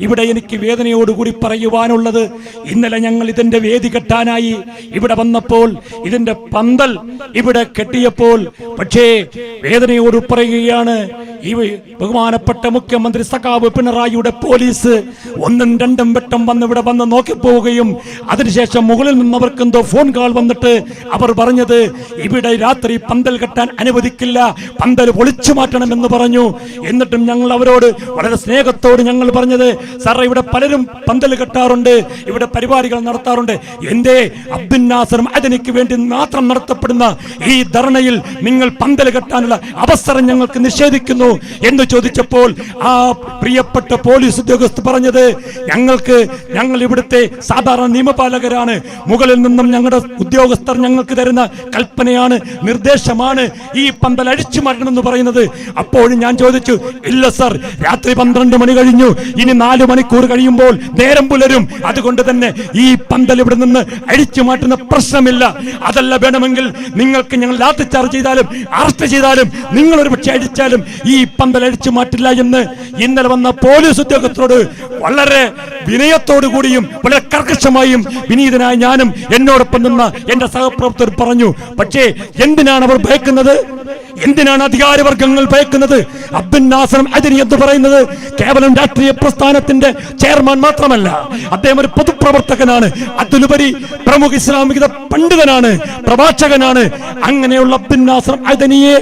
ഇവിടെ എനിക്ക് വേദനയോടുകൂടി പറയുവാനുള്ളത് ഇന്നലെ ഞങ്ങൾ ഇതിന്റെ വേദി കെട്ടാനായി ഇവിടെ വന്നപ്പോൾ ഇതിന്റെ പന്തൽ ഇവിടെ കെട്ടിയപ്പോൾ പക്ഷേ വേദനയോട് പറയുകയാണ് ഈ ബഹുമാനപ്പെട്ട മുഖ്യമന്ത്രി സഖാവ് പിണറായിയുടെ പോലീസ് ഒന്നും രണ്ടും വട്ടം വന്ന് ഇവിടെ വന്ന് നോക്കിപ്പോവുകയും അതിനുശേഷം മുകളിൽ നിന്ന് അവർക്ക് എന്തോ ഫോൺ കാൾ വന്നിട്ട് അവർ പറഞ്ഞത് ഇവിടെ രാത്രി പന്തൽ കെട്ടാൻ അനുവദിക്കില്ല പന്തൽ പൊളിച്ചു മാറ്റണം എന്ന് പറഞ്ഞു. എന്നിട്ടും ഞങ്ങൾ അവരോട് വളരെ സ്നേഹത്തോട് ഞങ്ങൾ പറഞ്ഞത് സാറേ ഇവിടെ പലരും പന്തൽ കെട്ടാറുണ്ട് ഇവിടെ പരിപാടികൾ നടത്താറുണ്ട്. എന്തേ? അബ്ദുൽ നാസറും അതിനിക്ക് വേണ്ടി മാത്രം നടത്തപ്പെടുന്ന ഈ ധർണയിൽ നിങ്ങൾ പന്തൽ കെട്ടാനുള്ള അവസരം ഞങ്ങൾക്ക് നിഷേധിക്കുന്നു. എന്ന് ചോദിച്ചപ്പോൾ ആ പ്രിയപ്പെട്ട പോലീസ് ഉദ്യോഗസ്ഥ പറഞ്ഞത് ഞങ്ങൾക്ക് ഞങ്ങൾ ഇവിടുത്തെ സാധാരണ നിയമപാലകരാണ്. മുകളിൽ നിന്നും ഞങ്ങളുടെ ഉദ്യോഗസ്ഥർ ഞങ്ങൾക്ക് തരുന്ന കൽപ്പനയാണ് നിർദ്ദേശമാണ്. ഈ പന്തൽ അഴിച്ചു മാറ്റണമെന്ന് പറയുന്നത്. അപ്പോഴും ഞാൻ ചോദിച്ചു ഇല്ല സർ രാത്രി പന്ത്രണ്ട് മണി കഴിഞ്ഞു. ഇനി നാല് മണിക്കൂർ കഴിയുമ്പോൾ നേരം പുലരും. അതുകൊണ്ട് തന്നെ ഈ പന്തൽ ഇവിടെ നിന്ന് അഴിച്ചു മാറ്റുന്ന പ്രശ്നമില്ല. അതല്ല വേണമെങ്കിൽ നിങ്ങൾക്ക് ഞങ്ങൾ ലാത്തി ചാർജ് ചെയ്താലും അറസ്റ്റ് ചെയ്താലും നിങ്ങൾ ഒരു പക്ഷേ അടിച്ചാലും ഈ പന്തൽ അഴിച്ചു മാറ്റില്ല എന്ന് ഇന്നലെ വന്ന പോലീസ് ഉദ്യോഗസ്ഥരോട് വളരെ വിനയത്തോടു കൂടിയും വളരെ കർക്കശമായും വിനീതനായ ഞാനും എന്നോടൊപ്പം നിന്ന എന്റെ സഹപ്രവർത്തകർ പറഞ്ഞു പക്ഷേ എന്തിനാണ് അവർ ഭയക്കുന്നത്? എന്തിനാണ് അധികാരവർഗങ്ങൾ ഭയക്കുന്നത്? അബ്ദുൽ നാസറും അജനി എന്ന് പറയുന്നത് കേവലം രാഷ്ട്രീയ പ്രസ്ഥാനത്തിന്റെ ചെയർമാൻ മാത്രമല്ല അദ്ദേഹം ഒരു പൊതുപ്രവർത്തകനാണ് അതിലുപരി പ്രമുഖ ഇസ്ലാമിക പണ്ഡിതനാണ് പ്രവാചകനാണ്. അങ്ങനെയുള്ള അബ്ദുൽ നാസർ അദനിയെ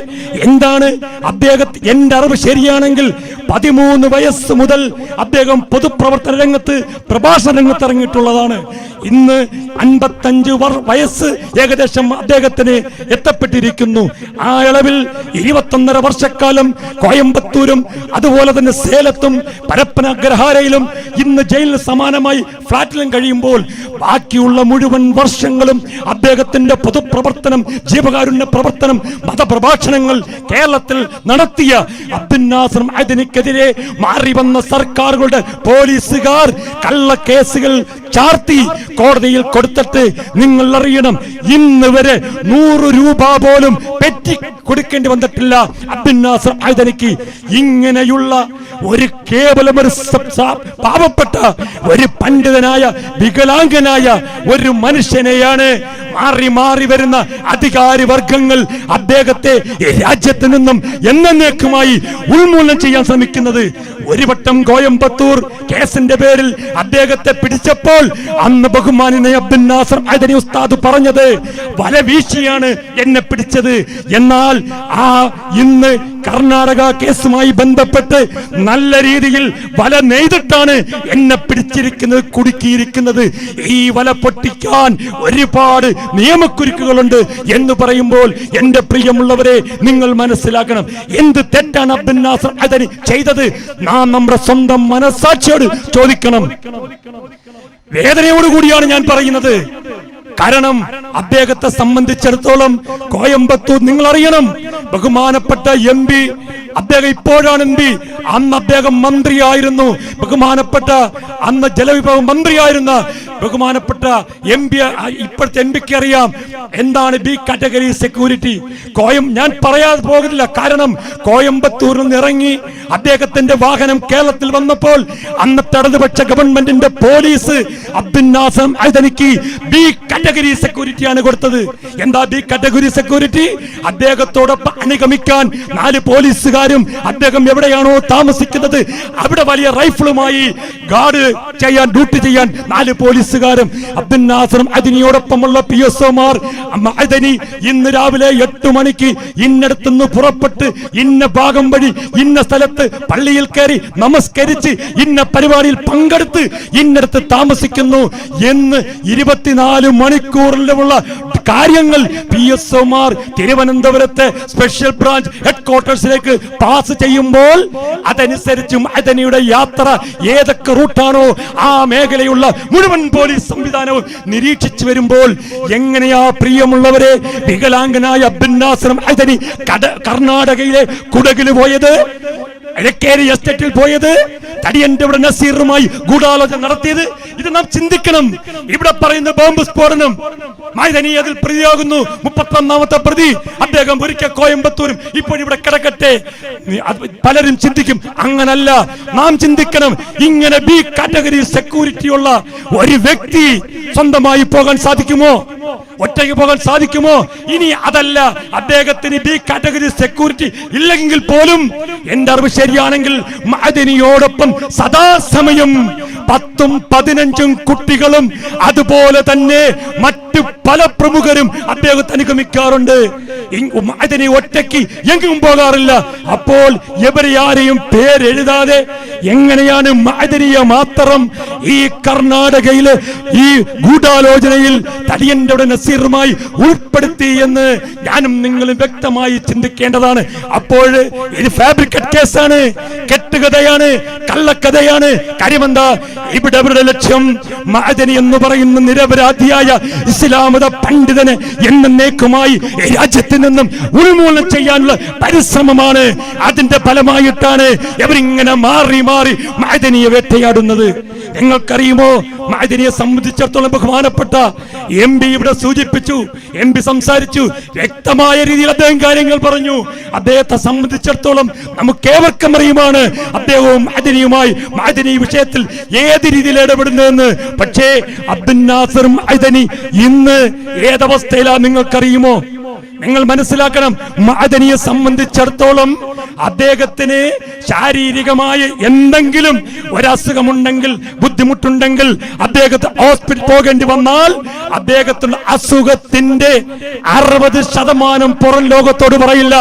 എന്താണ് അദ്ദേഹത്തെ എന്റെ അറിവ് ശരിയാണെങ്കിൽ പതിമൂന്ന് വയസ്സ് മുതൽ അദ്ദേഹം പൊതുപ്രവർത്തന രംഗത്ത് പ്രഭാഷണ രംഗത്ത് ഇറങ്ങിയിട്ടുള്ളതാണ്. ഇന്ന് അൻപത്തഞ്ച് വയസ്സ് ഏകദേശം അദ്ദേഹത്തിന് എത്തപ്പെട്ടിരിക്കുന്നു. ആ അളവിൽ ഇരുപത്തൊന്നര വർഷക്കാലം കോയമ്പത്തൂരും അതുപോലെ തന്നെ സേലത്തും പരപ്പന അഗ്രഹാരയിലും ഇന്ന് ജയിലിന് സമാനമായി ഫ്ളാറ്റിലും കഴിയുമ്പോൾ ബാക്കിയുള്ള മുഴുവൻ വർഷങ്ങളും അദ്ദേഹത്തിന്റെ പൊതുപ്രവർത്തനം ജീവകാരുണ്യ പ്രവർത്തനം മതപ്രഭാഷണങ്ങൾ കേരളത്തിൽ നടത്തിയ അബ്ദുനാസർ അതിനെതിരെ മാറി വന്ന സർക്കാരുകളുടെ പോലീസുകാർ കള്ളക്കേസുകൾ ചാർത്തി കോടതിയിൽ കൊടുത്തിട്ട് നിങ്ങൾ അറിയണം ഇന്ന് വരെ നൂറ് രൂപ പോലും പെറ്റി കൊടുക്കേണ്ടി വന്നിട്ടില്ല. അബ്ദുൽ നാസർ ഇങ്ങനെയുള്ള ഒരു കേവലം ഒരു പാവപ്പെട്ട ഒരു പണ്ഡിതനായ വികലാംഗനായ ഒരു മനുഷ്യനെയാണ് മാറി മാറി വരുന്ന അധികാരി വർഗങ്ങൾ അദ്ദേഹത്തെ രാജ്യത്തു നിന്നും എന്നേക്കുമായി ഉന്മൂലനം ചെയ്യാൻ ശ്രമിക്കുന്നത്. ഒരു വട്ടം കോയമ്പത്തൂർ കേസിന്റെ പേരിൽ അദ്ദേഹത്തെ പിടിച്ചപ്പോൾ അന്ന് ബഹുമാനിനെ അബ്ദുൽ നാസർ ഉസ്താദ് പറഞ്ഞത് വല വീശിയാണ് എന്നെ പിടിച്ചത്. എന്നാൽ ആ ഇന്ന് കർണാടക കേസുമായി ബന്ധപ്പെട്ട് നല്ല രീതിയിൽ വല നെയ്തിട്ടാണ് എന്നെ പിടിച്ചിരിക്കുന്നത് കുടുക്കിയിരിക്കുന്നത്. ഈ വല പൊട്ടിക്കാൻ ഒരുപാട് നിയമക്കുരുക്കുകളുണ്ട് എന്ന് പറയുമ്പോൾ എന്റെ പ്രിയമുള്ളവരെ നിങ്ങൾ മനസ്സിലാക്കണം. എന്ത് തെറ്റാണ് അബ്ദുൽ നാസർ അതിന് ചെയ്തത്? നാം നമ്മുടെ സ്വന്തം മനസാക്ഷിയോട് ചോദിക്കണം. വേദനയോടുകൂടിയാണ് ഞാൻ പറയുന്നത്. കാരണം അദ്ദേഹത്തെ സംബന്ധിച്ചിടത്തോളം കോയമ്പത്തൂർ നിങ്ങൾ അറിയണം ബഹുമാനപ്പെട്ട എം പി അദ്ദേഹം ഇപ്പോഴാണ് എം പി. അന്ന് അദ്ദേഹം മന്ത്രിയായിരുന്നു. ബഹുമാനപ്പെട്ട അന്ന് ജലവിഭവ മന്ത്രിയായിരുന്ന ബഹുമാനപ്പെട്ട എം പി ഇപ്പോഴത്തെ എം പിക്ക് അറിയാം. എന്താണ് ബി കാറ്റഗറി സെക്യൂരിറ്റി കോയം ഞാൻ പറയാതെ പോകുന്നില്ല കാരണം കോയമ്പത്തൂരിൽ നിന്ന് ഇറങ്ങി അദ്ദേഹത്തിന്റെ വാഹനം കേരളത്തിൽ വന്നപ്പോൾ അന്നത്തെ ഇടതുപക്ഷ ഗവൺമെന്റിന്റെ പോലീസ് അബ്ദുൽ നാസം അഴുതനിക്ക് ബി കാറ്റഗറി സെക്യൂരിറ്റിയാണ് കൊടുത്തത്. എന്താ ബി കാറ്റഗറി സെക്യൂരിറ്റി അദ്ദേഹത്തോടൊപ്പം അനുഗമിക്കാൻ നാല് പോലീസുകാരും അദ്ദേഹം എവിടെയാണോ താമസിക്കുന്നത് അവിടെ വലിയ റൈഫിളുമായി ഗാർഡ് ചെയ്യാൻ ഡ്യൂട്ടി ചെയ്യാൻ നാല് പോലീസുകാരും അബ്ദുൽ നാസറും അതിനിയോടൊപ്പമുള്ള പി എസ് ഒമാർ അതിനി ഇന്ന് രാവിലെ എട്ട് മണിക്ക് ഇന്നടത്തു നിന്ന് പുറപ്പെട്ട് ഇന്ന ഭാഗം വഴി ഇന്ന സ്ഥലത്ത് പള്ളിയിൽ കയറി നമസ്കരിച്ച് ഇന്ന പരിപാടിയിൽ പങ്കെടുത്ത് ഇന്നടത്ത് താമസിക്കുന്നു എന്ന് ഇരുപത്തിനാല് മണിക്കൂറിലുമുള്ള കാര്യങ്ങൾ പി എസ് ഒമാർ തിരുവനന്തപുരത്തെ സ്പെഷ്യൽ ബ്രാഞ്ച് ഹെഡ് ക്വാർട്ടേഴ്സിലേക്ക് പാസ് ചെയ്യുമ്പോൾ അതനുസരിച്ചും അതനിയുടെ യാത്ര ഏതൊക്കെ റൂട്ടാണോ ആ മേഖലയുള്ള മുഴുവൻ പോലീസ് സംവിധാനവും നിരീക്ഷിച്ചു വരുമ്പോൾ എങ്ങനെയാ പ്രിയമുള്ളവരെ വികലാംഗനായ അബ്ദുൽ നാസറും അതനി കർണാടകയിലെ കുടകിൽ പോയത്? എഴക്കേരി എസ്റ്റേറ്റിൽ പോയത് തടിയന്റെ ഇവിടെ നസീറുമായി ഗൂഢാലോചന നടത്തിയത്. ഇത് നാം ചിന്തിക്കണം. ഇവിടെ പറയുന്ന ബോംബ് സ്ഫോടനം മൈതനി അതിൽ പ്രതിയാകുന്നു. മുപ്പത്തൊന്നാമത്തെ പ്രതി. അദ്ദേഹം ഒരിക്കൽ കോയമ്പത്തൂരും ഇപ്പോൾ ഇവിടെ കിടക്കട്ടെ. പലരും ചിന്തിക്കും. അങ്ങനല്ല. നാം ചിന്തിക്കണം. ഇങ്ങനെ ബി കാറ്റഗറി സെക്യൂരിറ്റി ഉള്ള ഒരു വ്യക്തി സ്വന്തമായി പോകാൻ സാധിക്കുമോ? ഒറ്റയ്ക്ക് സാധിക്കുമോ? ഇനി അതല്ല. അദ്ദേഹത്തിന് ബി കാറ്റഗറി സെക്യൂരിറ്റി ഇല്ലെങ്കിൽ പോലും എന്റെ അറിവ് ശരിയാണെങ്കിൽ മഅദനിയോടൊപ്പം സദാസമയം പത്തും പതിനഞ്ചും കുട്ടികളും അതുപോലെ തന്നെ മറ്റു പല പ്രമുഖരും അദ്ദേഹത്തെ അനുഗമിക്കാറുണ്ട്. അതിനെ ഒറ്റയ്ക്ക് എങ്ങും പോകാറില്ല. അപ്പോൾ ഇവരെ ആരെയും പേരെഴുതാതെ എങ്ങനെയാണ് മഅദനിയെ മാത്രം ഈ കർണാടകയിൽ ഈ ഗൂഢാലോചനയിൽ തടിയന്റെ നസീറുമായി ഉൾപ്പെടുത്തി എന്ന് ഞാനും നിങ്ങളും വ്യക്തമായി ചിന്തിക്കേണ്ടതാണ്. അപ്പോൾ ഇത് ഫാബ്രിക്കറ്റ് കേസാണ് കെട്ടുകഥയാണ് കള്ളക്കഥയാണ്. കാര്യമെന്താ? ഇവിടെ അവരുടെ ലക്ഷ്യം മഅദനി എന്ന് പറയുന്ന നിരപരാധിയായ ഇസ്ലാമത പണ്ഡിതനെ എന്നേക്കുമായി നേക്കുമായി രാജ്യത്തിൽ നിന്നും ഉൾമൂലം ചെയ്യാനുള്ള പരിശ്രമമാണ്. അതിന്റെ ഫലമായിട്ടാണ് ഇവരിങ്ങനെ മാറി മാറി മാദനിയെ വേട്ടയാടുന്നത്. നിങ്ങൾക്കറിയുമോ? മാദനിയെ സംബന്ധിച്ചിടത്തോളം ബഹുമാനപ്പെട്ട എം പി ഇവിടെ സൂചിപ്പിച്ചു എം പി സംസാരിച്ചു വ്യക്തമായ രീതിയിൽ അദ്ദേഹം കാര്യങ്ങൾ പറഞ്ഞു. അദ്ദേഹത്തെ സംബന്ധിച്ചിടത്തോളം നമുക്ക് ഏവർക്കും അറിയുമാണ് അദ്ദേഹവും മാദനിയുമായി മാദനി വിഷയത്തിൽ ഏത് രീതിയിൽ ഇടപെടുന്നതെന്ന്. പക്ഷേ അബ്ദുൽ നാസറും ഇന്ന് ഏതവസ്ഥയിലാ നിങ്ങൾക്കറിയുമോ? നിങ്ങൾ മനസ്സിലാക്കണം മഅദനിയെ സംബന്ധിച്ചിടത്തോളം അദ്ദേഹത്തിന് ശാരീരികമായ എന്തെങ്കിലും ഒരസുഖമുണ്ടെങ്കിൽ ബുദ്ധിമുട്ടുണ്ടെങ്കിൽ അദ്ദേഹത്തെ ഹോസ്പിറ്റൽ പോകേണ്ടി വന്നാൽ അദ്ദേഹത്തിന്റെ അസുഖത്തിന്റെ അറുപത് ശതമാനം പുറം ലോകത്തോട് പറയില്ല.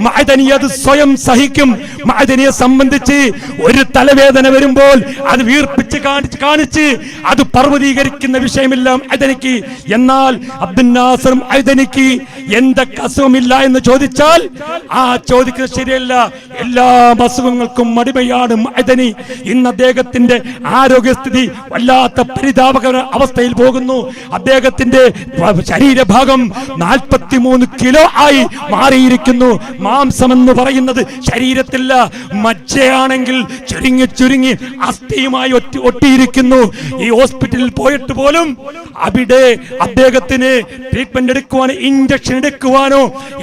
മഅദനി അത് സ്വയം സഹിക്കും. മഅദനിയെ സംബന്ധിച്ച് ഒരു തലവേദന വരുമ്പോൾ അത് വീർപ്പിച്ച് കാണിച്ച് കാണിച്ച് അത് പർവതീകരിക്കുന്ന വിഷയമില്ല എന്നാൽ മഅദനിക്ക് എന്തൊക്കെ അസുഖമില്ല എന്ന് ചോദിച്ചാൽ ആ ചോദിക്കുന്നത് ശരിയല്ല. എല്ലാ അസുഖങ്ങൾക്കും മടിമയാണ് മൈതനി ഇന്ന് അദ്ദേഹത്തിന്റെ ആരോഗ്യസ്ഥിതി വല്ലാത്ത പരിതാപക അവസ്ഥയിൽ പോകുന്നു. അദ്ദേഹത്തിന്റെ ശരീരഭാഗം നാൽപ്പത്തിമൂന്ന് കിലോ ആയി മാറിയിരിക്കുന്നു. മാംസം എന്ന് പറയുന്നത് ശരീരത്തില്ല. മജ്ജയാണെങ്കിൽ ചുരുങ്ങി ചുരുങ്ങി അസ്ഥിയുമായി ഒറ്റ ഒട്ടിയിരിക്കുന്നു. ഈ ഹോസ്പിറ്റലിൽ പോയിട്ട് പോലും അവിടെ അദ്ദേഹത്തിന് ട്രീറ്റ്മെന്റ് എടുക്കുവാൻ ഇഞ്ചക്ഷൻ എടുക്കുവാനോ?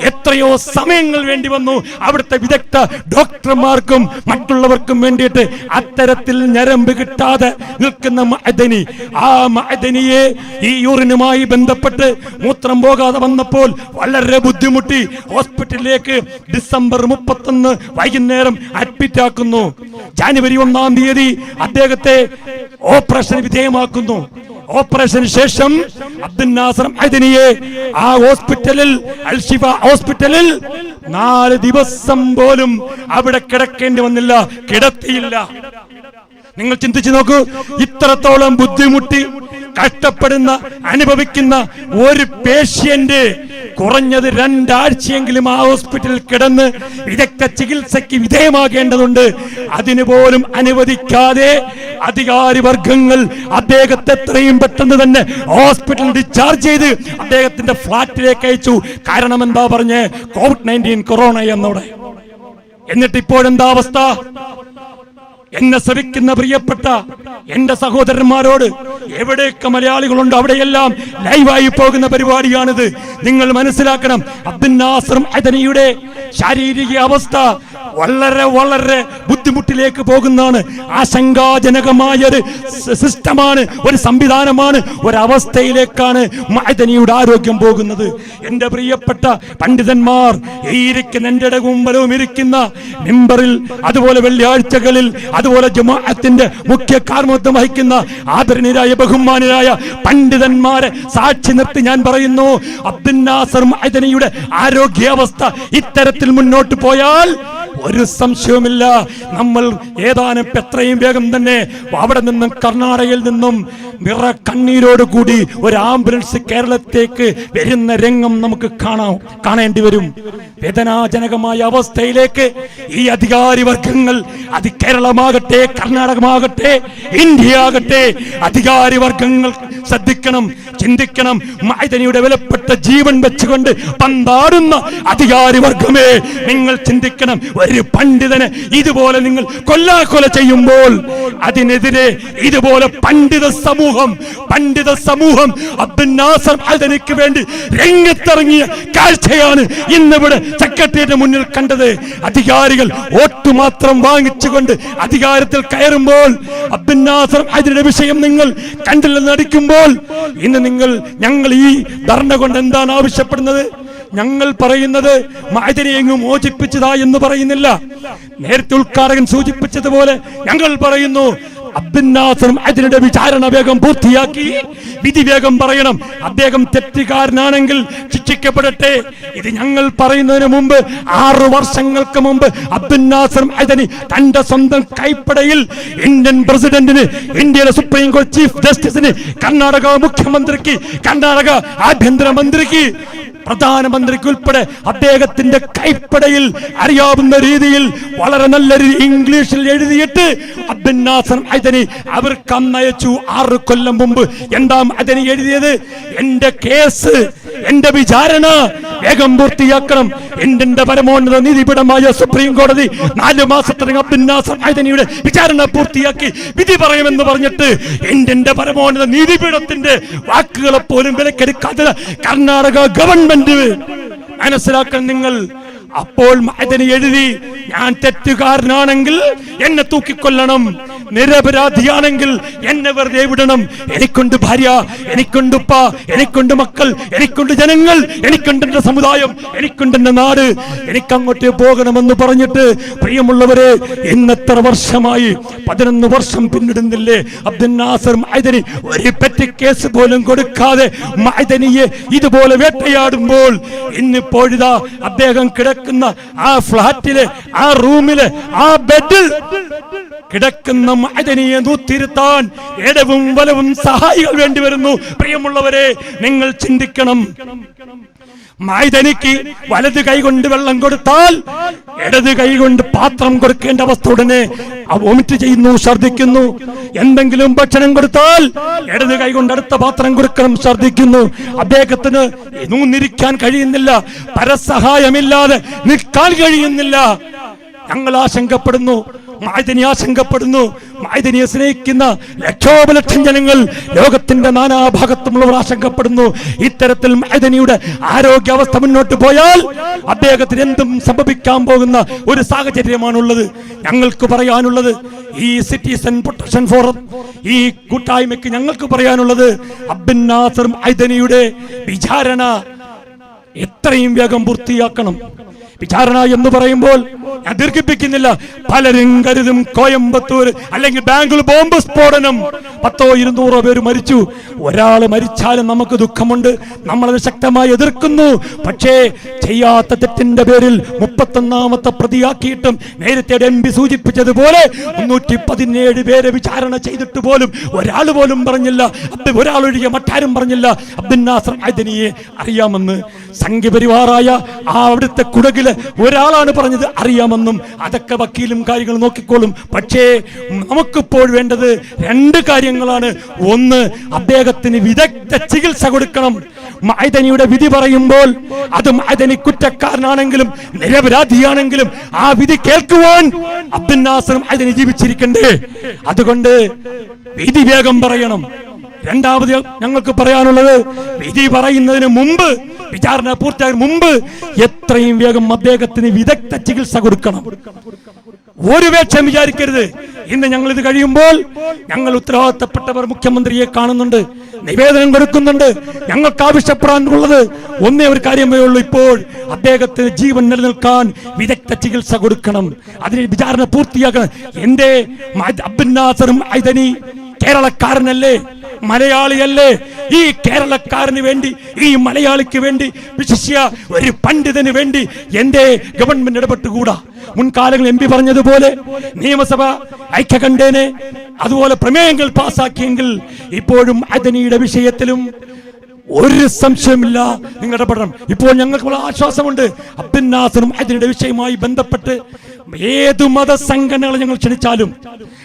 എത്രയോ സമയങ്ങൾ വേണ്ടി വന്നു. അവിടുത്തെ വിദഗ്ധ ഡോക്ടർമാർക്കും മറ്റുള്ളവർക്കും വേണ്ടിയിട്ട് അത്തരത്തിൽ ഞരമ്പ് കിട്ടാതെ നിൽക്കുന്ന മഅദനി. ആ മഅദനിയെ ഈ യൂറിനുമായി ബന്ധപ്പെട്ട് മൂത്രം പോകാതെ വന്നപ്പോൾ വളരെ ബുദ്ധിമുട്ടി ഹോസ്പിറ്റലിലേക്ക് ഡിസംബർ മുപ്പത്തൊന്ന് വൈകുന്നേരം അഡ്മിറ്റ് ആക്കുന്നു ജാനുവരി ഒന്നാം തീയതി അദ്ദേഹത്തെ ഓപ്പറേഷൻ വിധേയമാക്കുന്നു. ഓപ്പറേഷന് ശേഷം അബ്ദുൽ നാസർ മഅദനിയെ ആ ഹോസ്പിറ്റലിൽ അൽഷിഫ ഹോസ്പിറ്റലിൽ നാല് ദിവസം പോലും അവിടെ കിടക്കേണ്ടി വന്നില്ല കിടത്തിയില്ല. നിങ്ങൾ ചിന്തിച്ചു നോക്കൂ ഇത്രത്തോളം ബുദ്ധിമുട്ടി കഷ്ടപ്പെടുന്ന അനുഭവിക്കുന്ന ഒരു പേഷ്യന്റ് കുറഞ്ഞത് രണ്ടാഴ്ചയെങ്കിലും ആ ഹോസ്പിറ്റലിൽ കിടന്ന് വിദഗ്ധ ചികിത്സയ്ക്ക് വിധേയമാകേണ്ടതുണ്ട്. അതിനു പോലും അനുവദിക്കാതെ അധികാരി വർഗങ്ങൾ അദ്ദേഹത്തെ എത്രയും പെട്ടെന്ന് തന്നെ ഹോസ്പിറ്റലിൽ ഡിസ്ചാർജ് ചെയ്ത് അദ്ദേഹത്തിന്റെ ഫ്ലാറ്റിലേക്ക് അയച്ചു. കാരണം എന്താ പറഞ്ഞ്? കോവിഡ് നയന്റീൻ കൊറോണ എന്നോടെ. എന്നിട്ട് ഇപ്പോഴെന്താ അവസ്ഥ? എന്നെ ശ്രവിക്കുന്ന പ്രിയപ്പെട്ട എന്റെ സഹോദരന്മാരോട് എവിടെയൊക്കെ മലയാളികളുണ്ട് അവിടെയെല്ലാം ലൈവായി പോകുന്ന പരിപാടിയാണിത്. നിങ്ങൾ മനസ്സിലാക്കണം അബ്ദുൽ നാസറും അദനിയുടെ ശാരീരിക അവസ്ഥ വളരെ വളരെ ബുദ്ധിമുട്ടിലേക്ക് പോകുന്നതാണ്. ആശങ്കാജനകമായ ഒരു സിസ്റ്റമാണ് ഒരു സംവിധാനമാണ് ഒരവസ്ഥയിലേക്കാണ് മഅദനിയുടെ ആരോഗ്യം പോകുന്നത്. എന്റെ പ്രിയപ്പെട്ട പണ്ഡിതന്മാർ ഈ ഇരിക്കുന്ന കുമ്പലവും മുമ്പലവും ഇരിക്കുന്ന മെമ്പറിൽ അതുപോലെ വെള്ളിയാഴ്ചകളിൽ അതുപോലെ ജമാഅത്തിന്റെ മുഖ്യ കാർമ്മത്വം വഹിക്കുന്ന ആദരണീയരായ ബഹുമാനരായ പണ്ഡിതന്മാരെ സാക്ഷി നിർത്തി ഞാൻ പറയുന്നു അബ്ദുൽ നാസർ മഅദനിയുടെ ആരോഗ്യാവസ്ഥ ഇത്തരത്തിൽ മുന്നോട്ട് പോയാൽ ഒരു സംശയവുമില്ല. നമ്മൾ ഏതാനും എത്രയും വേഗം തന്നെ അവിടെ നിന്നും കർണാടകയിൽ നിന്നും നിറ കണ്ണീരോട് കൂടി ഒരു ആംബുലൻസ് കേരളത്തേക്ക് വരുന്ന രംഗം നമുക്ക് കാണാം കാണേണ്ടി വരും. വേദനാജനകമായ അവസ്ഥയിലേക്ക് ഈ അധികാരി വർഗങ്ങൾ അത് കേരളമാകട്ടെ കർണാടകമാകട്ടെ ഇന്ത്യ ആകട്ടെ അധികാരി വർഗങ്ങൾ ശ്രദ്ധിക്കണം ചിന്തിക്കണം മൈതനിയുടെ വിലപ്പെട്ട ജീവൻ വെച്ചുകൊണ്ട് പന്താടുന്ന അധികാരി വർഗമേ നിങ്ങൾ ചിന്തിക്കണം. ഒരു പണ്ഡിതനെ ഇതുപോലെ നിങ്ങൾ കൊല്ലാക്കൊല ചെയ്യുമ്പോൾ അതിനെതിരെ ഇതുപോലെ പണ്ഡിത സമൂഹം പണ്ഡിത സമൂഹം അബ്ദുൽ നാസർ അതിനക്ക് വേണ്ടി രംഗത്തിറങ്ങിയ കാഴ്ചയാണ് ഇന്നിവിടെ സെക്രട്ടറിയുടെ മുന്നിൽ കണ്ടത്. അധികാരികൾ വോട്ട് മാത്രം വാങ്ങിച്ചുകൊണ്ട് അധികാരത്തിൽ കയറുമ്പോൾ അബ്ദുൽ നാസർ അതിന്റെ വിഷയം നിങ്ങൾ കണ്ടില്ലെന്ന് നടിക്കുമ്പോൾ ഇന്ന് നിങ്ങൾ ഞങ്ങൾ ഈ ധർണ കൊണ്ട് എന്താണ് ആവശ്യപ്പെടുന്നത്? ഞങ്ങൾ പറയുന്നത് മാതിരി എങ്ങ് മോചിപ്പിച്ചതാ എന്ന് പറയുന്നില്ല. നേരത്തെ ഉദ്ഘാടകൻ സൂചിപ്പിച്ചതുപോലെ ഞങ്ങൾ പറയുന്നു അബ്ദുനാസറും അതിനിടെ വിചാരണ വേഗം പൂർത്തിയാക്കി വിധി വേഗം പറയണം. അദ്ദേഹം തെറ്റുകാരനാണെങ്കിൽ ശിക്ഷിക്കപ്പെടട്ടെ. ഇത് ഞങ്ങൾ പറയുന്നതിന് മുമ്പ് ആറു വർഷങ്ങൾക്ക് മുമ്പ് അബ്ദുൽ നാസറും അതിന് തന്റെ സ്വന്തം കൈപ്പടയിൽ ഇന്ത്യൻ പ്രസിഡന്റിന് ഇന്ത്യയിലെ സുപ്രീം കോടതി ചീഫ് ജസ്റ്റിസിന് കർണാടക മുഖ്യമന്ത്രിക്ക് കർണാടക ആഭ്യന്തരമന്ത്രിക്ക് പ്രധാനമന്ത്രിക്ക് ഉൾപ്പെടെ അദ്ദേഹത്തിന്റെ കൈപ്പടയിൽ അറിയാവുന്ന രീതിയിൽ വളരെ നല്ല ഇംഗ്ലീഷിൽ എഴുതിയിട്ട് അബ്ദുൽ നാസർ അതിന് അവർക്ക് അന്നയച്ചു ആറ് കൊല്ലം മുമ്പ് എന്താ അതിന് എഴുതിയത്. എന്റെ കേസ് എന്റെ വിചാരണ വേഗം പൂർത്തിയാക്കണം. ഇന്ത്യന്റെ പരമോന്നത നീതിപീഠമായ സുപ്രീം കോടതി നാല് മാസത്തിനകം അബ്ദുൽ നാസർ അതിനിയുടെ വിചാരണ പൂർത്തിയാക്കി. വിധി പറയുമെന്ന് പറഞ്ഞിട്ട് ഇന്ത്യന്റെ പരമോന്നത നീതിപീഠത്തിന്റെ വാക്കുകളെ പോലും വിലക്കെടുക്കാതെ കർണാടക ഗവൺമെന്റ് മനസ്സിലാക്കാൻ നിങ്ങൾ അപ്പോൾ എഴുതി ഞാൻ തെറ്റുകാരനാണെങ്കിൽ എന്നെ തൂക്കിക്കൊല്ലണം. നിരപരാധിയാണെങ്കിൽ എന്നെ വെറുതെ വിടണം. എനിക്കുണ്ട് ഭാര്യ എനിക്കുണ്ട് ഉപ്പ എനിക്കുണ്ട് മക്കൾ എനിക്കുണ്ട് ജനങ്ങൾ എനിക്കുണ്ട് എന്റെ സമുദായം എനിക്കുണ്ട് എന്റെ നാട്. എനിക്കങ്ങോട്ട് പോകണമെന്ന് പറഞ്ഞിട്ട് പ്രിയമുള്ളവരെ ഇന്നെത്ര വർഷമായി പതിനൊന്ന് വർഷം പിന്നിടുന്നില്ലേ? അബ്ദുൽ നാസർ മൈദനി ഒരു പെറ്റി കേസ് പോലും കൊടുക്കാതെ മൈദനിയെ ഇതുപോലെ വേട്ടയാടുമ്പോൾ ഇന്നിപ്പോഴിതാ അദ്ദേഹം കിടക്കുന്ന ആ ഫ്ലാറ്റിലെ റൂമിലെ ആ ബെഡിൽ കിടക്കുന്ന മൈദനിയെ നൂത്തിരുത്താൻ ഇടവും വലവും സഹായികൾ വേണ്ടി വരുന്നു. പ്രിയമുള്ളവരെ നിങ്ങൾ ചിന്തിക്കണം. മൈതനിക്ക് വലത് കൈകൊണ്ട് വെള്ളം കൊടുത്താൽ ഇടത് കൈകൊണ്ട് പാത്രം കൊടുക്കേണ്ട അവസ്ഥ ഉടനെ വോമിറ്റ് ചെയ്യുന്നു ഛർദിക്കുന്നു എന്തെങ്കിലും ഭക്ഷണം കൊടുത്താൽ ഇടത് കൈകൊണ്ട് അടുത്ത പാത്രം കൊടുക്കണം ഛർദിക്കുന്നു അദ്ദേഹത്തിന് നൂന്നിരിക്കാൻ കഴിയുന്നില്ല. പരസഹായമില്ലാതെ നിൽക്കാൻ കഴിയുന്നില്ല. ഞങ്ങൾ ആശങ്കപ്പെടുന്നു മായതിനി ആശങ്കപ്പെടുന്നു മായതിനിയെ സ്നേഹിക്കുന്ന ലക്ഷോപലക്ഷം ജനങ്ങൾ ലോകത്തിന്റെ നാനാഭാഗത്തുമുള്ളവർ ആശങ്കപ്പെടുന്നു. ഇത്തരത്തിൽ മായതിനിയുടെ ആരോഗ്യാവസ്ഥ മുന്നോട്ട് പോയാൽ അദ്ദേഹത്തിന് എന്തും സംഭവിക്കാൻ പോകുന്ന ഒരു സാഹചര്യമാണുള്ളത്. ഞങ്ങൾക്ക് പറയാനുള്ളത് ഈ സിറ്റിസൺ പ്രൊട്ടക്ഷൻ ഫോറം ഈ കൂട്ടായ്മയ്ക്ക് ഞങ്ങൾക്ക് പറയാനുള്ളത് അബ്ദുൽ നാസർ മായതനിയുടെ വിചാരണ എത്രയും വേഗം പൂർത്തിയാക്കണം. വിചാരണ എന്ന് പറയുമ്പോൾ ഞാൻ ദീർഘിപ്പിക്കുന്നില്ല. പലരും കരുതും കോയമ്പത്തൂർ അല്ലെങ്കിൽ ബാംഗ്ലൂർ ബോംബ് സ്ഫോടനം. പത്തോ ഇരുന്നൂറോ പേര് മരിച്ചു. ഒരാൾ മരിച്ചാലും നമുക്ക് ദുഃഖമുണ്ട്. നമ്മളത് ശക്തമായി എതിർക്കുന്നു. പക്ഷേ ചെയ്യാത്ത തെറ്റിന്റെ പേരിൽ മുപ്പത്തൊന്നാമത്തെ പ്രതിയാക്കിയിട്ടും നേരത്തെ എം പി സൂചിപ്പിച്ചതുപോലെ മുന്നൂറ്റി പതിനേഴ് പേരെ വിചാരണ ചെയ്തിട്ട് പോലും ഒരാൾ പോലും പറഞ്ഞില്ല. ഒരാൾ ഒരാളൊഴികെ മറ്റാരും പറഞ്ഞില്ല. അബ്ദുൽ നാസർ അതിനിയെ അറിയാമെന്ന് സംഘപരിവാറായ ആ അവിടുത്തെ കുടകിൽ ഒരാളാണ് പറഞ്ഞത് അറിയാമെന്നും അതൊക്കെ വക്കീലും കാര്യങ്ങൾ നോക്കിക്കോളും. പക്ഷേ നമുക്കിപ്പോൾ വേണ്ടത് രണ്ട് കാര്യങ്ങളാണ്. ഒന്ന് അദ്ദേഹത്തിന് വിദഗ്ധ ചികിത്സ കൊടുക്കണം. മൈതനിയുടെ വിധി പറയുമ്പോൾ അത് മൈതനി കുറ്റക്കാരനാണെങ്കിലും നിരപരാധിയാണെങ്കിലും ആ വിധി കേൾക്കുവാൻ അബ്ദുൽ നാസറും അതിന് ജീവിച്ചിരിക്കണ്ടേ? അതുകൊണ്ട് വിധി വേഗം പറയണം. രണ്ടാമത് ഞങ്ങൾക്ക് പറയാനുള്ളത് വിധി പറയുന്നതിന് മുമ്പ് വിചാരണ പൂർത്തിയാകുന്ന മുമ്പ് എത്രയും വേഗം അദ്ദേഹത്തിന് വിദഗ്ധ ചികിത്സ കൊടുക്കണം. ഒരു പേക്ഷം വിചാരിക്കരുത്. ഇന്ന് ഞങ്ങൾ ഇത് കഴിയുമ്പോൾ ഞങ്ങൾ ഉത്തരവാദിത്തപ്പെട്ടവർ മുഖ്യമന്ത്രിയെ കാണുന്നുണ്ട് നിവേദനം കൊടുക്കുന്നുണ്ട്. ഞങ്ങൾക്ക് ആവശ്യപ്പെടാനുള്ളത് ഒന്നേ ഒരു കാര്യമേ ഉള്ളൂ ഇപ്പോൾ. അദ്ദേഹത്തിന് ജീവൻ നിലനിൽക്കാൻ വിദഗ്ധ ചികിത്സ കൊടുക്കണം. അതിന് വിചാരണ പൂർത്തിയാക്കണം എന്റെ അബ്ദുൽ നാസറും ഐതനി കേരളക്കാരനല്ലേ? മലയാളിയല്ലേ? ഈ കേരളക്കാരന് വേണ്ടി ഈ മലയാളിക്ക് വേണ്ടി വിശിഷ്യ ഒരു പണ്ഡിതന് വേണ്ടി എന്റെ ഗവൺമെന്റ് ഇടപെട്ടുകൂടാ. മുൻകാലങ്ങൾ എം പി പറഞ്ഞതുപോലെ നിയമസഭ ഐക്യകണ്ഠേനെ അതുപോലെ പ്രമേയങ്ങൾ പാസാക്കിയെങ്കിൽ ഇപ്പോഴും അദനിയുടെ വിഷയത്തിലും ഒരു സംശയമില്ല നിങ്ങളുടെ ഇടപെടണം. ഇപ്പോൾ ഞങ്ങൾക്കുള്ള ആശ്വാസമുണ്ട്. അബ്ദുൽ നാസറും അതിന്റെ വിഷയവുമായി ബന്ധപ്പെട്ട് ഏതു മത സംഘടനകൾ ഞങ്ങൾ ക്ഷണിച്ചാലും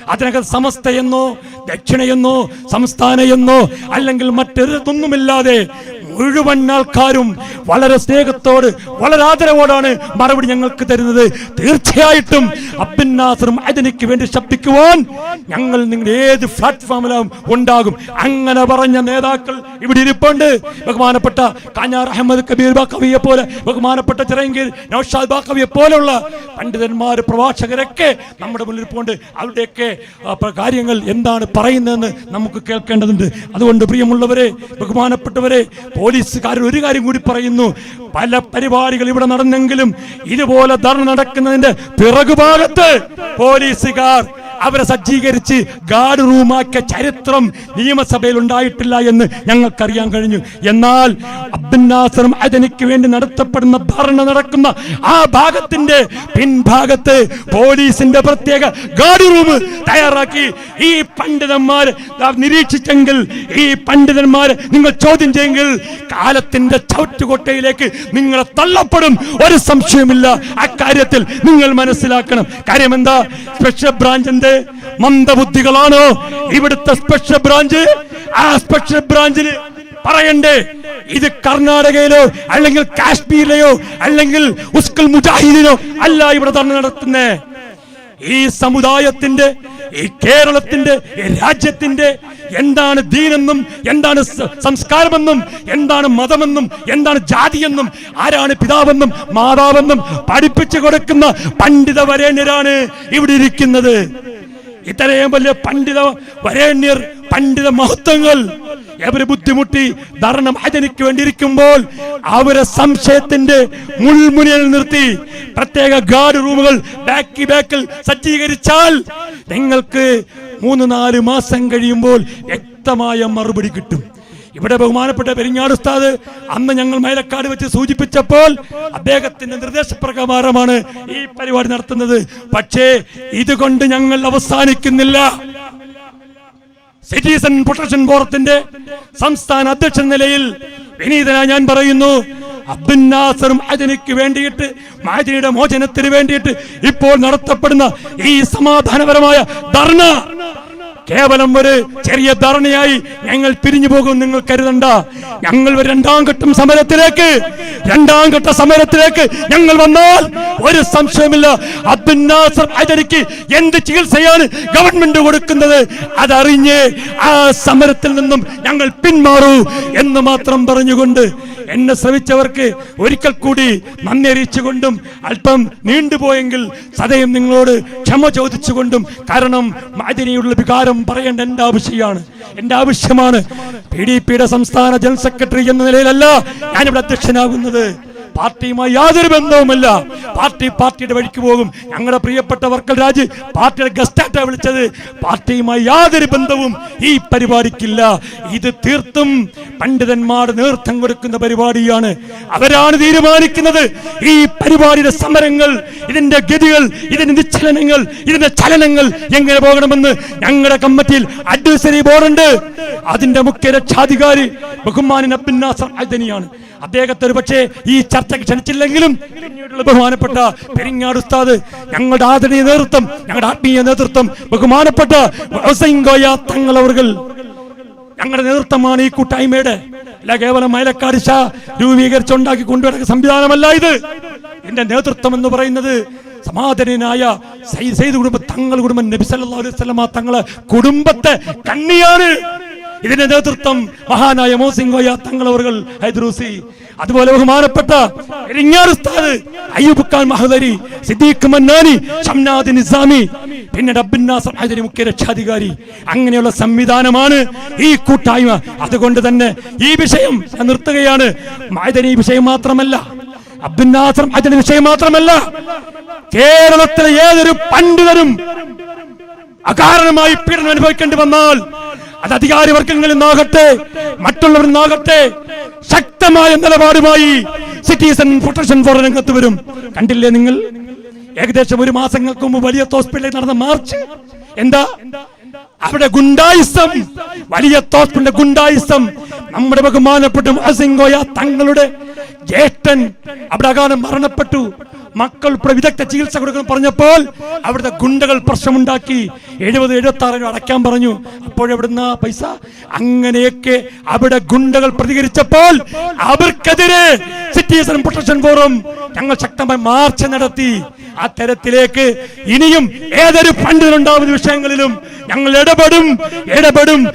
അതിനകത്ത് സമസ്തയെന്നോ ദക്ഷിണയെന്നോ സംസ്ഥാനയെന്നോ അല്ലെങ്കിൽ മറ്റൊരിതൊന്നുമില്ലാതെ മുഴുവൻ ആൾക്കാരും വളരെ സ്നേഹത്തോട് വളരെ ആദരവോടാണ് മറുപടി ഞങ്ങൾക്ക് തരുന്നത്. തീർച്ചയായിട്ടും അബ്ദുൽ അതിനിക്ക് വേണ്ടി ശബ്ദിക്കുവാൻ ഞങ്ങൾ നിങ്ങൾ ഏത് പ്ലാറ്റ്ഫോമിലും ഉണ്ടാകും. അങ്ങനെ പറഞ്ഞ നേതാക്കൾ ഇവിടെ ഇരിപ്പുണ്ട്. ബഹുമാനപ്പെട്ട കാഞ്ഞാർ അഹമ്മദ് കബീർ ബാക്കവിയെ പോലെ ബഹുമാനപ്പെട്ട ചിറയങ്കിൽ നൌഷാദ് ബാക്കവിയെ പോലെയുള്ള പണ്ഡിതന്മാർ പ്രഭാഷകരൊക്കെ നമ്മുടെ മുന്നിൽ പോണ്ട് അവരുടെയൊക്കെ കാര്യങ്ങൾ എന്താണ് പറയുന്നതെന്ന് നമുക്ക് കേൾക്കേണ്ടതുണ്ട്. അതുകൊണ്ട് പ്രിയമുള്ളവരെ ബഹുമാനപ്പെട്ടവരെ പോലീസുകാർ ഒരു കാര്യം കൂടി പറയുന്നു. പല പരിപാടികൾ ഇവിടെ നടന്നെങ്കിലും ഇതുപോലെ ധർണ നടക്കുന്നതിന്റെ പിറകുഭാഗത്ത് പോലീസുകാർ അവരെ സജ്ജീകരിച്ച് ഗാർഡ് റൂമാക്കിയ ചരിത്രം നിയമസഭയിൽ ഉണ്ടായിട്ടില്ല എന്ന് ഞങ്ങൾക്കറിയാൻ കഴിഞ്ഞു. എന്നാൽ അബ്ദുൽ നാസറും അതിനിക്ക് വേണ്ടി നടത്തപ്പെടുന്ന ഭരണ നടക്കുന്ന ആ ഭാഗത്തിന്റെ പിൻഭാഗത്ത് പോലീസിന്റെ പ്രത്യേക ഗാർഡ് റൂം തയ്യാറാക്കി. ഈ പണ്ഡിതന്മാർ നിരീക്ഷിച്ചെങ്കിൽ ഈ പണ്ഡിതന്മാരെ നിങ്ങൾ ചോദ്യം ചെയ്യെങ്കിൽ കാലത്തിന്റെ ചവിറ്റുകൊട്ടയിലേക്ക് നിങ്ങളെ തള്ളപ്പെടും. ഒരു സംശയമില്ല അക്കാര്യത്തിൽ നിങ്ങൾ മനസ്സിലാക്കണം. കാര്യം എന്താ സ്പെഷ്യൽ ബ്രാഞ്ചിന്റെ മന്ദബുദ്ധികളാണോ ഇവിടുത്തെ സ്പെഷ്യൽ ബ്രാഞ്ച് ആ സ്പെഷ്യൽ ബ്രാഞ്ചിൽ പറയണ്ടേ ഇത് കർണാടകയിലോ അല്ലെങ്കിൽ കാശ്മീരിലെയോ അല്ലെങ്കിൽ ഉസ്കുൽ മുജാഹിദിനോ അല്ല ഇവിടെ തന്നെ നടത്തുന്നേ. ഈ സമുദായത്തിന്റെ ഈ കേരളത്തിന്റെ ഈ രാജ്യത്തിന്റെ എന്താണ് ദീനെന്നും എന്താണ് സംസ്കാരമെന്നും എന്താണ് മതമെന്നും എന്താണ് ജാതിയെന്നും ആരാണ് പിതാവെന്നും മാതാവെന്നും പഠിപ്പിച്ചു കൊടുക്കുന്ന പണ്ഡിത വരേണ്യരാണ് ഇവിടെ ഇരിക്കുന്നത്. ഇത്രയും വലിയ പണ്ഡിത വരേണ്യർ പണ്ഡിത മഹത്വങ്ങൾ അവർ ബുദ്ധിമുട്ടി ധർണം അജനിക്ക് വേണ്ടിയിരിക്കുമ്പോൾ അവരെ സംശയത്തിന്റെ മുൾമുനയിൽ നിർത്തി പ്രത്യേക ഗാർഡ് റൂമുകൾ ബാക്കി ബാക്കിൽ സജ്ജീകരിച്ചാൽ നിങ്ങൾക്ക് മൂന്ന് നാല് മാസം കഴിയുമ്പോൾ വ്യക്തമായ മറുപടി കിട്ടും. ഇവിടെ ബഹുമാനപ്പെട്ട പെരിങ്ങാട് ഉസ്താദ് അന്ന് ഞങ്ങൾ മൈലക്കാട് വെച്ച് സൂചിപ്പിച്ചപ്പോൾ അദ്ദേഹത്തിന്റെ നിർദ്ദേശപ്രകാരമാണ് ഈ പരിപാടി നടത്തുന്നത്. പക്ഷേ ഇതുകൊണ്ട് ഞങ്ങൾ അവസാനിക്കുന്നില്ല. സിറ്റിസൺ പ്രൊട്ടക്ഷൻ ഫോറത്തിന്റെ സംസ്ഥാന അധ്യക്ഷൻ നിലയിൽ വിനീതനായി ഞാൻ പറയുന്നു അബ്ദുൽ നാസറും അതിനിക്ക് വേണ്ടിയിട്ട് മാജിനിയുടെ മോചനത്തിന് വേണ്ടിയിട്ട് ഇപ്പോൾ നടത്തപ്പെടുന്ന ഈ സമാധാനപരമായ ധർണ കേവലം ഒരു ചെറിയ ധാരണയായി ഞങ്ങൾ പിരിഞ്ഞു പോകും നിങ്ങൾ കരുതണ്ട. ഞങ്ങൾ രണ്ടാം ഘട്ടം സമരത്തിലേക്ക് രണ്ടാം ഘട്ട സമരത്തിലേക്ക് ഞങ്ങൾ വന്നാൽ ഒരു സംശയമില്ല അബ്ദുൽ നാസർ അജനിക്ക് എന്ത് ചികിത്സയാണ് ഗവൺമെന്റ് കൊടുക്കുന്നത് അതറിഞ്ഞ് ആ സമരത്തിൽ നിന്നും ഞങ്ങൾ പിന്മാറൂ എന്ന് മാത്രം പറഞ്ഞുകൊണ്ട് എന്നെ ശ്രമിച്ചവർക്ക് ഒരിക്കൽ കൂടി നന്ദി അറിയിച്ചുകൊണ്ടും അല്പം നീണ്ടുപോയെങ്കിൽ സദയം നിങ്ങളോട് ക്ഷമ ചോദിച്ചുകൊണ്ടും കാരണം അതിനെയുള്ള വികാരം പറയേണ്ട എന്റെ ആവശ്യമാണ്. എന്റെ ആവശ്യമാണ്. പി ഡി പിയുടെ സംസ്ഥാന ജനറൽ സെക്രട്ടറി എന്ന നിലയിലല്ല ഞാനിവിടെ അധ്യക്ഷനാകുന്നത്. പാർട്ടിയുമായി യാതൊരു ബന്ധവുമില്ല. പാർട്ടി പാർട്ടിയുടെ വഴിക്ക് പോകും. ഞങ്ങളുടെ പ്രിയപ്പെട്ട വർക്കൽ രാജ് പാർട്ടിയുടെ ഗസ്റ്റായിട്ടാണ് വിളിച്ചത്. പാർട്ടിയുമായി യാതൊരു ബന്ധവും ഈ പരിപാടിക്കില്ല. ഇത് തീർത്തും പണ്ഡിതന്മാർ നേതൃത്വം കൊടുക്കുന്ന പരിപാടിയാണ്. അവരാണ് തീരുമാനിക്കുന്നത്. ഈ പരിപാടിയുടെ സമരങ്ങൾ ഇതിന്റെ ഗതികൾ ഇതിന്റെ നിശ്ചലനങ്ങൾ ഇതിന്റെ ചലനങ്ങൾ എങ്ങനെ പോകണമെന്ന് ഞങ്ങളുടെ കമ്മിറ്റിയിൽ അഡ്വൈസറി ബോർഡുണ്ട് അതിന്റെ മുഖ്യ രക്ഷാധികാരി ബഹുമാനൻ അബ്ദുൽ നാസർ അദനിയാണ് അദ്ദേഹത്തെ ഒരു പക്ഷേ ഈ ചർച്ചയ്ക്ക് ക്ഷണിച്ചില്ലെങ്കിലും പിന്നീടുള്ള ബഹുമാനപ്പെട്ട പെരിങ്ങാട് ഉസ്താദ് ഞങ്ങളുടെ ആദരണീയ നേതൃത്വം ഞങ്ങളുടെ ആത്മീയ നേതൃത്വം ബഹുമാനപ്പെട്ട ഗോയ തങ്ങൾ ഞങ്ങളുടെ നേതൃത്വമാണ് ഈ കൂട്ടായ്മയുടെ. അല്ല കേവലം മൈലക്കാട് ഷാ രൂപീകരിച്ചുണ്ടാക്കി കൊണ്ടുവരുന്ന സംവിധാനമല്ല ഇത്. എന്റെ നേതൃത്വം എന്ന് പറയുന്നത് സമാധാനനായ സയ്യിദ് കുടുംബ തങ്ങൾ കുടുംബം നബി സല്ലല്ലാഹു അലൈഹി തങ്ങളെ കുടുംബത്തെ കണ്ണിയാണ്. ഇതിന്റെ നേതൃത്വം മഹാനായ മോസിംഗോയ തങ്ങളവറുകൾ ഹൈദ്രൂസി. അതുപോലെ ബഹുമാനപ്പെട്ട അയ്യൂബ് ഖാൻ മഹദരി സിദ്ദീഖ് മന്നാനി ഷംനാദ് നിസാമി പിന്നെ അബ്ബിൻ നാസർ ഹൈദരി മുഖ്യ രക്ഷാധികാരി. അങ്ങനെയുള്ള സംവിധാനമാണ് ഈ കൂട്ടായ്മ. അതുകൊണ്ട് തന്നെ ഈ വിഷയം നിർത്തുകയാണ്. മൈദനി വിഷയം മാത്രമല്ല അബ്ദുനാസർ അതിന്റെ വിഷയം മാത്രമല്ല കേരളത്തിലെ ഏതൊരു പണ്ഡിതരും അകാരണമായി പീഡനം അനുഭവിക്കേണ്ടി വന്നാൽ അത് അധികാരി വർഗങ്ങളിൽ നിന്നാകട്ടെ മറ്റുള്ളവരിൽ നിന്നാകട്ടെ ശക്തമായ നിലപാടുമായി സിറ്റിസൺ പ്രൊട്ടക്ഷൻ ഫോർ രംഗത്ത് വരും. കണ്ടില്ലേ നിങ്ങൾ? ഏകദേശം ഒരു മാസങ്ങൾക്ക് മുമ്പ് വലിയ ഹോസ്പിറ്റലിൽ നടന്ന മാർച്ച്. എന്താ? അവിടെ ഗുണ്ടായിസം വലിയ തോസ്പിന്റെ ഗുണ്ടായിസം. നമ്മുടെ ബഹുമാനപ്പെട്ട അസിംഗോയ തങ്ങളുടെ ജ്യേഷ്ഠൻ അവിടെ അകാലം മരണപ്പെട്ടു. മക്കൾ ഇവിടെ വിദഗ്ധ ചികിത്സ കൊടുക്കണം പറഞ്ഞപ്പോൾ അവിടുത്തെ ഗുണ്ടകൾ പ്രശ്നമുണ്ടാക്കി. എഴുപത് എഴുപത്തി ആറ് അടയ്ക്കാൻ പറഞ്ഞു. അപ്പോഴെവിടുന്ന പൈസ? അങ്ങനെയൊക്കെ അവിടെ ഗുണ്ടകൾ പ്രതികരിച്ചപ്പോൾ അവർക്കെതിരെ സിറ്റിസൺ പ്രൊട്ടക്ഷൻ ഫോറം ഞങ്ങൾ ശക്തമായി മാർച്ച് നടത്തി. ആ തരത്തിലേക്ക് ഇനിയും ഏതൊരു ഫണ്ടിലുണ്ടാവുന്ന വിഷയങ്ങളിലും ഞങ്ങൾ ഇടപെടും ഇടപെടും.